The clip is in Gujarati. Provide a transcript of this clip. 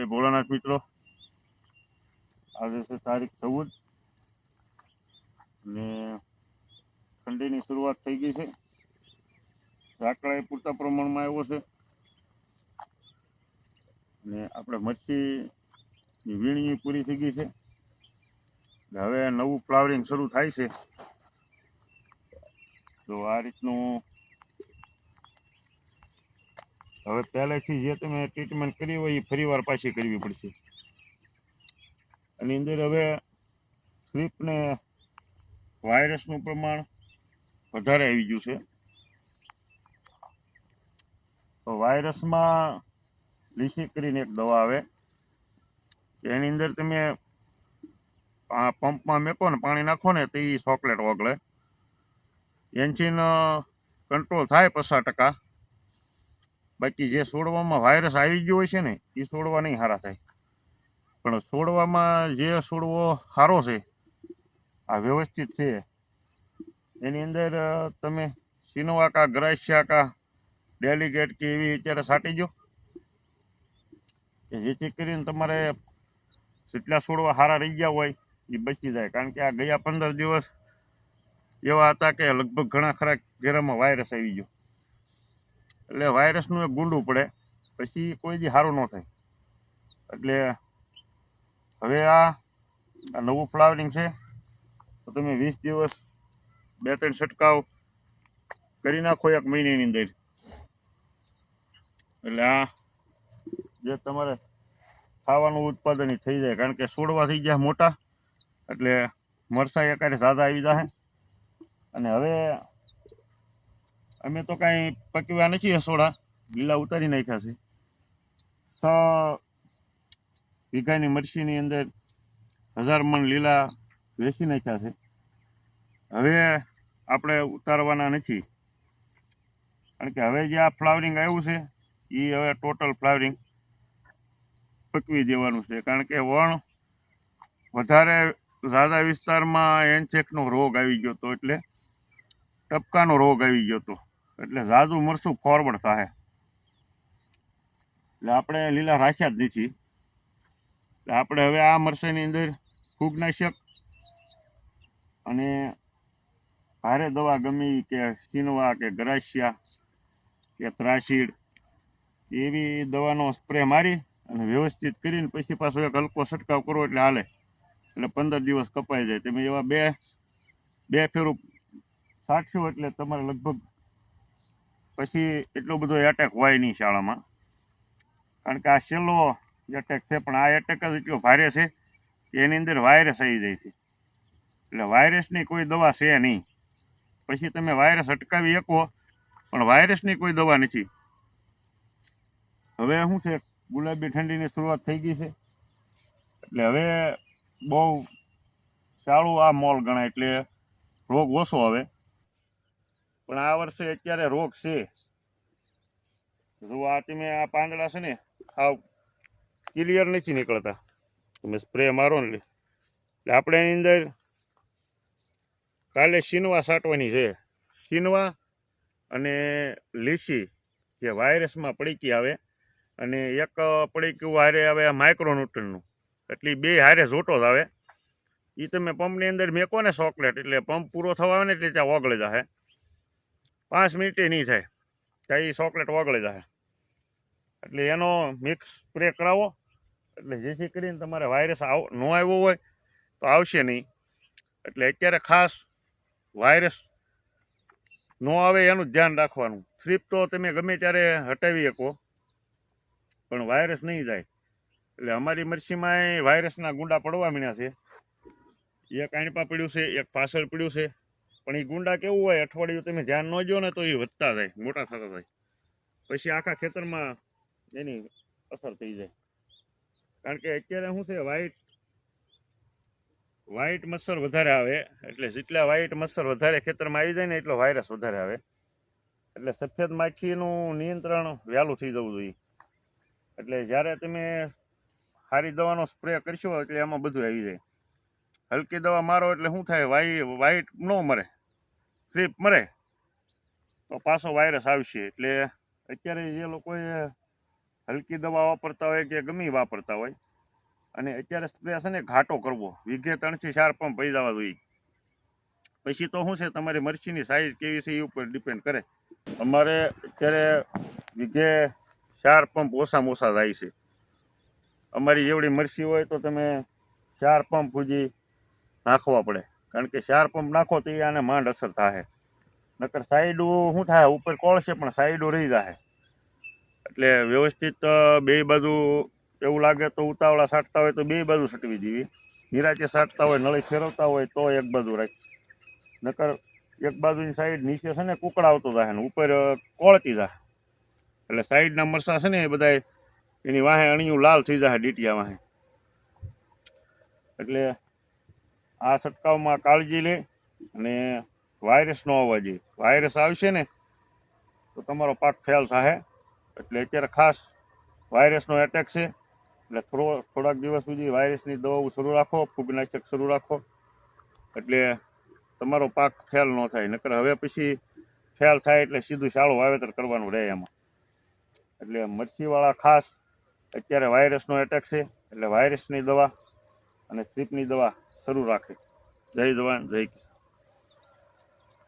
જય ભોળાનાથ મિત્રો, આજે છે તારીખ ચૌદ ને ઠંડીની શરૂઆત થઈ ગઈ છે. ઝાકળા એ પૂરતા પ્રમાણમાં આવ્યો છે. ને આપણે મચ્છીની વીણી પૂરી થઈ ગઈ છે. હવે નવું ફ્લાવરિંગ શરૂ થાય છે. તો આ રીતનું હવે પહેલેથી જે તમે ટ્રીટમેન્ટ કરી હોય એ ફરીવાર પાછી કરવી પડશે. એની અંદર હવે સ્લીપ ને વાયરસનું પ્રમાણ વધારે આવી ગયું છે. તો વાયરસમાં લીસી કરીને એક દવા આવે. એની અંદર તમે આ પંપમાં મેકો ને પાણી નાખો ને તો એ ચોકલેટ ઓગળે. એન્જિન કંટ્રોલ થાય પચાસ ટકા. બાકી જે છોડવામાં વાયરસ આવી ગયો હોય છે ને એ છોડવા નહીં સારા થાય. પણ છોડવામાં જે છોડવો સારો છે, આ વ્યવસ્થિત છે. એની અંદર તમે સિનોવા કા ગ્રાસ્યા કા ડેલિગેટ કે એવી અત્યારે સાટી જો કે જેથી કરીને તમારે જેટલા છોડવા સારા રહી ગયા હોય એ બચી જાય. કારણ કે આ ગયા પંદર દિવસ એવા હતા કે લગભગ ઘણા ખરા ઘેરામાં વાયરસ આવી ગયો. એટલે વાયરસનું એક ગુંડું પડે. પછી કોઈ દી સારું ન થાય. એટલે હવે આ નવું ફ્લાવરિંગ છે. તો તમે વીસ દિવસ બે ત્રણ છંટકાવ કરી નાખો એક મહિનાની અંદર. એટલે આ જે તમારે ખાવાનું ઉત્પાદન થઈ જાય. કારણ કે છોડવા થઈ ગયા મોટા. એટલે મરસા એકારે સાદા આવી જાય અને હવે અમે તો કાંઈ પકવ્યા નથી હસોડા લીલા ઉતારી નાખ્યા છે. સ વીઘાની મરચીની અંદર હજાર મણ લીલા વેચી નાખ્યા છે. હવે આપણે ઉતારવાના નથી. કારણ કે હવે જે આ ફ્લાવરિંગ આવ્યું છે એ હવે ટોટલ ફ્લાવરિંગ પકવી દેવાનું છે. કારણ કે વણ વધારે ઝાઝા વિસ્તારમાં એનચેકનો રોગ આવી ગયો હતો એટલે ટપકાનો રોગ આવી ગયો હતો એટલે ઝાઝુ મરસું ફોરવર્ડ થાય એટલે આપણે લીલા રાખ્યા જ નથી. એટલે આપણે હવે આ મરસેની અંદર ફૂગનાશક અને ભારે દવા ગમી કે સિનવા કે ગ્રાસિયા કે ત્રાસીડ, એવી દવાનો સ્પ્રે મારી અને વ્યવસ્થિત કરીને પછી પાછો એક હલકો છંટકાવ કરો એટલે હાલે. એટલે પંદર દિવસ કપાઈ જાય. તમે એવા બે બે ફેરું સાઠશો એટલે તમારે લગભગ પછી એટલો બધો એટેક હોય નહીં શાળામાં. કારણ કે આ છેલ્લો એટેક છે, પણ આ એટેક જ એટલો ભારે છે એની અંદર વાયરસ આવી જાય છે. એટલે વાયરસની કોઈ દવા છે નહીં. પછી તમે વાયરસ અટકાવી શકો, પણ વાયરસની કોઈ દવા નથી. હવે શું છે? ગુલાબી ઠંડીની શરૂઆત થઈ ગઈ છે. એટલે હવે બહુ સારું આ મોલ ગણાય, એટલે રોગ ઓછો આવે. પણ આ વર્ષે અત્યારે રોગ છે. જો આ તમે આ પાંદડા છે ને આ ક્લિયર નથી નીકળતા. તમે સ્પ્રે મારો ને એટલે આપણે એની અંદર કાલે શીનવા સાટવાની છે. શીનવા અને લીસી જે વાયરસમાં પડીકી આવે, અને એક પડીકું હારે આવે માઇક્રોન્યુટ્રનનું એટલે બે હારે જોટો જ આવે. એ તમે પંપની અંદર મેકો ને ચોકલેટ એટલે પંપ પૂરો થવા આવે ને એટલે ત્યાં ઓગળે જાય પાંચ મિનિટે નહીં થાય. ત્યાં એ ચોકલેટ ઓગળી જાય. એટલે એનો મિક્સ સ્પ્રે કરાવો. એટલે જેથી કરીને તમારે વાયરસ આવ, ન આવ્યો હોય, તો આવશે નહીં. એટલે અત્યારે ખાસ વાયરસ ન આવે એનું ધ્યાન રાખવાનું. થ્રીપ તો તમે ગમે ત્યારે હટાવી શકો, પણ વાયરસ નહીં જાય. એટલે અમારી મરસીમાં વાયરસના ગુંડા પડવા મીણ્યા છે. એક આણપા પડ્યું છે, એક પાછળ પડ્યું છે. પણ એ ગુંડા કેવું હોય, અઠવાડિયું તમે ધ્યાન ન જો ને તો એ વધતા જાય, મોટા થતા જાય. પછી આખા ખેતરમાં એની અસર થઈ જાય. કારણ કે અત્યારે શું છે વ્હાઈટ વ્હાઈટ મચ્છર વધારે આવે, એટલે જેટલા વ્હાઈટ મચ્છર વધારે ખેતરમાં આવી જાય ને એટલો વાયરસ વધારે આવે. એટલે સફેદ માખીનું નિયંત્રણ વહેલું થઈ જવું જોઈએ. એટલે જ્યારે તમે સારી દવાનો સ્પ્રે કરશો, એટલે એમાં બધું આવી જાય. હલકી દવા મારો એટલે શું થાય? વાઈ, વાઈટ ન મરે. સ્લીપ મરે. તો પાછો વાયરસ આવશે. એટલે અત્યારે જે લોકોએ હલકી દવા વાપરતા હોય કે ગમે વાપરતા હોય. અને અત્યારે સ્પ્રે છે ને ઘાટો કરવો. વીઘે ત્રણથી ચાર પંપ પૈ જવા જોઈએ. પછી તો શું છે? તમારી મરચીની સાઈઝ કેવી છે એ ઉપર ડિપેન્ડ કરે. અમારે અત્યારે વીઘે ચાર પંપ ઓછામાં ઓછા જાય છે. અમારી જેવડી મરચી હોય તો તમે ચાર પંપ સુધી નાખવા પડે. કારણ કે ચાર પંપ નાખો તો એ આને માંડ અસર થાય નકર સાઈડો શું થાય? ઉપર કોળશે પણ સાઈડો રહી જાય એટલે વ્યવસ્થિત બે બાજુ એવું લાગે તો ઉતાવળા સાટતા હોય તો બે બાજુ સટવી દેવી. નિરાચે સાટતા હોય, નળી ફેરવતા હોય તો એક બાજુ રાખ. નકર એક બાજુની સાઈડ નીચે છે ને કુકડાવતો જાય ને ઉપર કોળતી જાય એટલે સાઈડના મરસા છે ને એ બધા એની વાહે અણિયું લાલ થઈ જાય ડીટિયા વાહે. એટલે આ છંટકાવમાં કાળજી લે અને વાયરસ ન આવવા જોઈએ વાયરસ આવશે ને, તો તમારો પાક ફેલ થાય એટલે અત્યારે ખાસ વાયરસનો એટેક છે. એટલે થોડો, થોડાક દિવસ સુધી વાયરસની દવાઓ શરૂ રાખો, ફૂગનાશક શરૂ રાખો. એટલે તમારો પાક ફેલ ન થાય. નકર હવે પછી ફેલ થાય એટલે સીધું શાળું વાવેતર કરવાનું રહે એમાં. એટલે મરચીવાળા ખાસ અત્યારે વાયરસનો એટેક છે. એટલે વાયરસની દવા અને થ્રીપની દવા શરૂ રાખે. જય જવાન જય કિસાન.